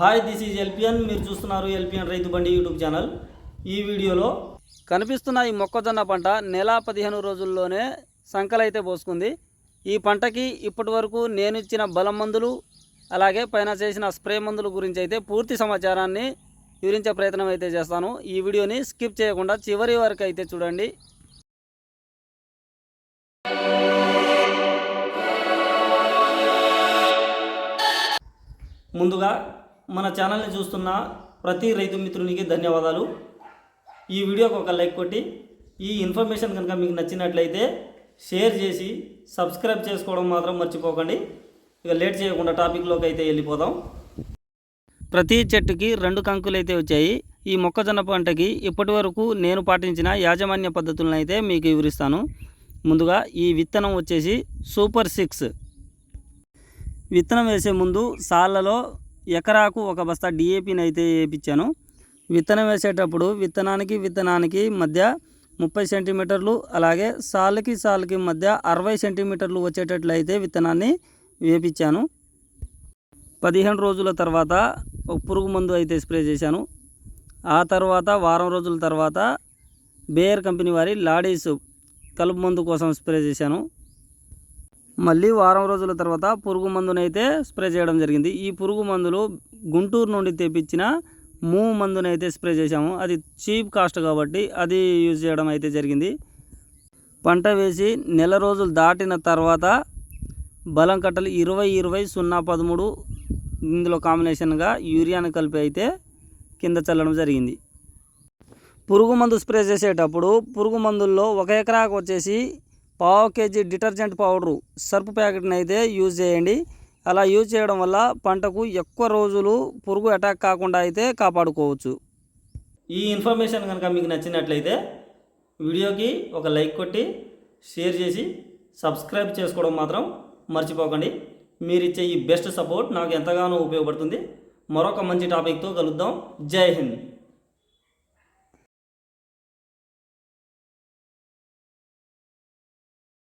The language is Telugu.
Hi this is LPN. మీరు చూస్తున్నారు ఎల్పిఎన్ రైతు బండి యూట్యూబ్ ఛానల్. ఈ వీడియోలో కనిపిస్తున్న ఈ మొక్కజొన్న పంట నెల పదిహేను రోజుల్లోనే సంకలైతే పోసుకుంది. ఈ పంటకి ఇప్పటి వరకు నేను ఇచ్చిన బలం మందులు అలాగే పైన చేసిన స్ప్రే మందుల గురించి అయితే పూర్తి సమాచారాన్ని వివరించే ప్రయత్నం అయితే చేస్తాను. ఈ వీడియోని స్కిప్ చేయకుండా చివరి వరకు అయితే చూడండి. ముందుగా మన ఛానల్ని చూస్తున్న ప్రతి రైతు మిత్రునికి ధన్యవాదాలు. ఈ వీడియోకి ఒక లైక్ కొట్టి ఈ ఇన్ఫర్మేషన్ కనుక మీకు నచ్చినట్లయితే షేర్ చేసి సబ్స్క్రైబ్ చేసుకోవడం మాత్రం మర్చిపోకండి. ఇక లేట్ చేయకుండా టాపిక్లోకి అయితే వెళ్ళిపోదాం. ప్రతి చెట్టుకి రెండు కంకులు అయితే వచ్చాయి. ఈ మొక్కజొన్న పంటకి ఇప్పటి వరకు నేను పాటించిన యాజమాన్య పద్ధతులను అయితే మీకు వివరిస్తాను. ముందుగా ఈ విత్తనం వచ్చేసి సూపర్ సిక్స్. విత్తనం వేసే ముందు సాళ్ళలో ఎకరాకు ఒక బస్తా డిఏపిని అయితే వేయించాను విత్తనం వేసేటప్పుడు విత్తనానికి విత్తనానికి మధ్య ముప్పై సెంటీమీటర్లు అలాగే సాలుకి సాలుకి మధ్య అరవై సెంటీమీటర్లు వచ్చేటట్లు అయితే విత్తనాన్ని వేపించాను పదిహేను రోజుల తర్వాత ఒక పురుగు మందు అయితే స్ప్రే చేశాను. ఆ తర్వాత వారం రోజుల తర్వాత బేయర్ కంపెనీ వారి లాడీస్ కలుపు మందు కోసం స్ప్రే చేశాను. మళ్ళీ వారం రోజుల తర్వాత పురుగు మందునైతే స్ప్రే చేయడం జరిగింది. ఈ పురుగు మందులు గుంటూరు నుండి తెప్పించిన మూ మందునైతే స్ప్రే చేశాము. అది చీప్ కాస్ట్ కాబట్టి అది యూజ్ చేయడం అయితే జరిగింది. పంట వేసి నెల రోజులు దాటిన తర్వాత బలం కట్టలు ఇరవై ఇరవై సున్నా పదమూడు ఇందులో కాంబినేషన్గా యూరియాను కలిపి అయితే కింద చల్లడం జరిగింది. పురుగు మందు స్ప్రే చేసేటప్పుడు పురుగు మందుల్లో ఒక ఎకరాకు వచ్చేసి పావు కేజీ డిటర్జెంట్ పౌడరు సర్ఫ్ ప్యాకెట్ని అయితే యూజ్ చేయండి. అలా యూజ్ చేయడం వల్ల పంటకు ఎక్కువ రోజులు పురుగు అటాక్ కాకుండా అయితే కాపాడుకోవచ్చు. ఈ ఇన్ఫర్మేషన్ కనుక మీకు నచ్చినట్లయితే వీడియోకి ఒక లైక్ కొట్టి షేర్ చేసి సబ్స్క్రైబ్ చేసుకోవడం మాత్రం మర్చిపోకండి. మీరు ఇచ్చే ఈ బెస్ట్ సపోర్ట్ నాకు ఎంతగానో ఉపయోగపడుతుంది. మరొక మంచి టాపిక్తో కలుద్దాం. జై హింద్.